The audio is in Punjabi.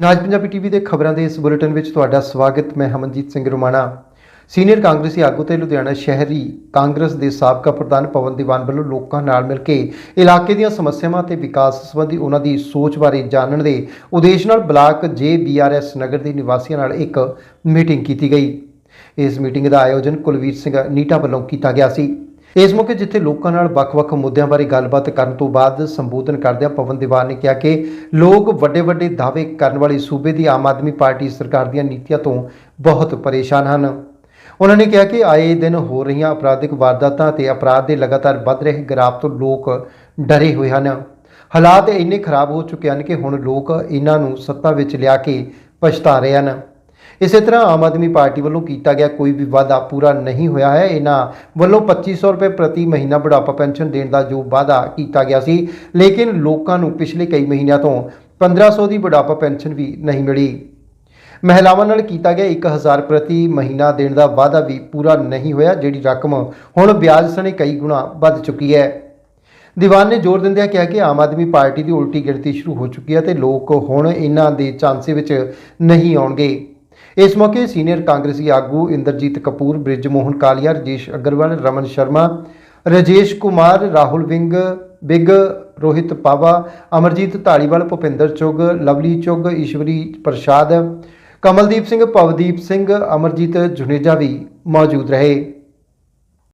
ਨਾਜ ਪੰਜਾਬੀ ਟੀਵੀ ਦੇ ਖਬਰਾਂ ਦੇ ਇਸ ਬੁਲੇਟਿਨ ਵਿੱਚ ਤੁਹਾਡਾ ਸਵਾਗਤ, ਮੈਂ ਹਮਨਜੀਤ ਸਿੰਘ ਰੁਮਾਣਾ। ਸੀਨੀਅਰ ਕਾਂਗਰਸੀ ਆਗੂ ਤੇ ਲੁਧਿਆਣਾ ਸ਼ਹਿਰੀ ਕਾਂਗਰਸ ਦੇ ਸਾਬਕਾ ਪ੍ਰਧਾਨ ਪਵਨ ਦੀਵਾਨ ਵੱਲੋਂ ਲੋਕਾਂ ਨਾਲ ਮਿਲ ਕੇ ਇਲਾਕੇ ਦੀਆਂ ਸਮੱਸਿਆਵਾਂ ਤੇ ਵਿਕਾਸ ਸੰਬੰਧੀ ਉਹਨਾਂ ਦੀ ਸੋਚ ਬਾਰੇ ਜਾਣਨ ਦੇ ਉਦੇਸ਼ ਨਾਲ ਬਲਾਕ ਜੇਬੀਆਰਐਸ ਨਗਰ ਦੇ ਨਿਵਾਸੀਆਂ ਨਾਲ ਇੱਕ ਮੀਟਿੰਗ ਕੀਤੀ ਗਈ। ਇਸ ਮੀਟਿੰਗ ਦਾ ਆਯੋਜਨ ਕੁਲਵੀਰ ਸਿੰਘ ਨੀਟਾ ਵੱਲੋਂ ਕੀਤਾ ਗਿਆ ਸੀ। ਇਸ ਮੌਕੇ ਜਿੱਥੇ ਲੋਕਾਂ ਨਾਲ ਵੱਖ-ਵੱਖ ਮੁੱਦਿਆਂ ਬਾਰੇ ਗੱਲਬਾਤ ਕਰਨ ਤੋਂ ਬਾਅਦ ਸੰਬੋਧਨ ਕਰਦਿਆਂ ਪਵਨ ਦੀਵਾਨ ਨੇ ਕਿਹਾ ਕਿ ਲੋਕ ਵੱਡੇ-ਵੱਡੇ ਦਾਅਵੇ ਕਰਨ ਵਾਲੀ ਸੂਬੇ ਦੀ ਆਮ ਆਦਮੀ ਪਾਰਟੀ ਸਰਕਾਰ ਦੀਆਂ ਨੀਤੀਆਂ ਤੋਂ ਬਹੁਤ ਪਰੇਸ਼ਾਨ ਹਨ। ਉਹਨਾਂ ਨੇ ਕਿਹਾ ਕਿ ਆਏ ਦਿਨ ਹੋ ਰਹੀਆਂ ਅਪਰਾਧਿਕ ਵਾਰਦਾਤਾਂ ਤੇ ਅਪਰਾਧ ਦੇ ਲਗਾਤਾਰ ਵੱਧ ਰਹੇ ਗਰਾਫ ਤੋਂ ਲੋਕ ਡਰੇ ਹੋਏ ਹਨ। ਹਾਲਾਤ ਇੰਨੇ ਖਰਾਬ ਹੋ ਚੁੱਕੇ ਹਨ ਕਿ ਹੁਣ ਲੋਕ ਇਹਨਾਂ ਨੂੰ ਸੱਤਾ ਵਿੱਚ ਲਿਆ ਕੇ ਪਛਤਾ ਰਹੇ ਹਨ। ਇਸੇ ਤਰ੍ਹਾਂ ਆਮ ਆਦਮੀ ਪਾਰਟੀ ਵੱਲੋਂ ਕੀਤਾ ਗਿਆ ਕੋਈ ਵੀ ਵਾਅਦਾ ਪੂਰਾ ਨਹੀਂ ਹੋਇਆ ਹੈ। ਇਹਨਾਂ ਵੱਲੋਂ 2500 ਰੁਪਏ ਪ੍ਰਤੀ ਮਹੀਨਾ ਬੁਢਾਪਾ ਪੈਨਸ਼ਨ ਦੇਣ ਦਾ ਜੋ ਵਾਅਦਾ ਕੀਤਾ ਗਿਆ ਸੀ, ਲੇਕਿਨ ਲੋਕਾਂ ਨੂੰ ਪਿਛਲੇ ਕਈ ਮਹੀਨਿਆਂ ਤੋਂ 1500 ਦੀ ਬੁਢਾਪਾ ਪੈਨਸ਼ਨ ਵੀ ਨਹੀਂ ਮਿਲੀ। ਮਹਿਲਾਵਾਂ ਨਾਲ ਕੀਤਾ ਗਿਆ 1000 ਪ੍ਰਤੀ ਮਹੀਨਾ ਦੇਣ ਦਾ ਵਾਅਦਾ ਵੀ ਪੂਰਾ ਨਹੀਂ ਹੋਇਆ, ਜਿਹੜੀ ਰਕਮ ਹੁਣ ਵਿਆਜ ਸਣੇ ਕਈ ਗੁਣਾ ਵੱਧ ਚੁੱਕੀ ਹੈ। ਦੀਵਾਨ ਨੇ ਜ਼ੋਰ ਦਿੰਦਿਆਂ ਕਿਹਾ ਕਿ ਆਮ ਆਦਮੀ ਪਾਰਟੀ ਦੀ ਉਲਟੀ ਗਿਣਤੀ ਸ਼ੁਰੂ ਹੋ ਚੁੱਕੀ ਹੈ ਤੇ ਲੋਕ ਹੁਣ ਇਹਨਾਂ ਦੇ ਚਾਂਸੇ ਵਿੱਚ ਨਹੀਂ ਆਉਣਗੇ। ਇਸ ਮੌਕੇ ਸੀਨੀਅਰ ਕਾਂਗਰਸੀ ਆਗੂ ਇੰਦਰਜੀਤ ਕਪੂਰ ਬ੍ਰਿਜ ਮੋਹਨ ਕਾਲੀਆ, ਰਜੇਸ਼ ਅਗਰਵਾਲ, ਰਮਨ ਸ਼ਰਮਾ, ਰਜੇਸ਼ ਕੁਮਾਰ, ਰਾਹੁਲ ਵਿੰਗ, ਬਿਗ, ਰੋਹਿਤ ਪਾਵਾ, ਅਮਰਜੀਤ ਢਾਲੀਵਾਲ ਭੁਪਿੰਦਰ ਚੁਗ, ਲਵਲੀ ਚੁਗ, ਈਸ਼ਵਰੀ ਪ੍ਰਸਾਦ, ਕਮਲਦੀਪ ਸਿੰਘ, ਪਵਦੀਪ ਸਿੰਘ, ਅਮਰਜੀਤ ਜੁਨੇਜਾ ਵੀ ਮੌਜੂਦ ਰਹੇ।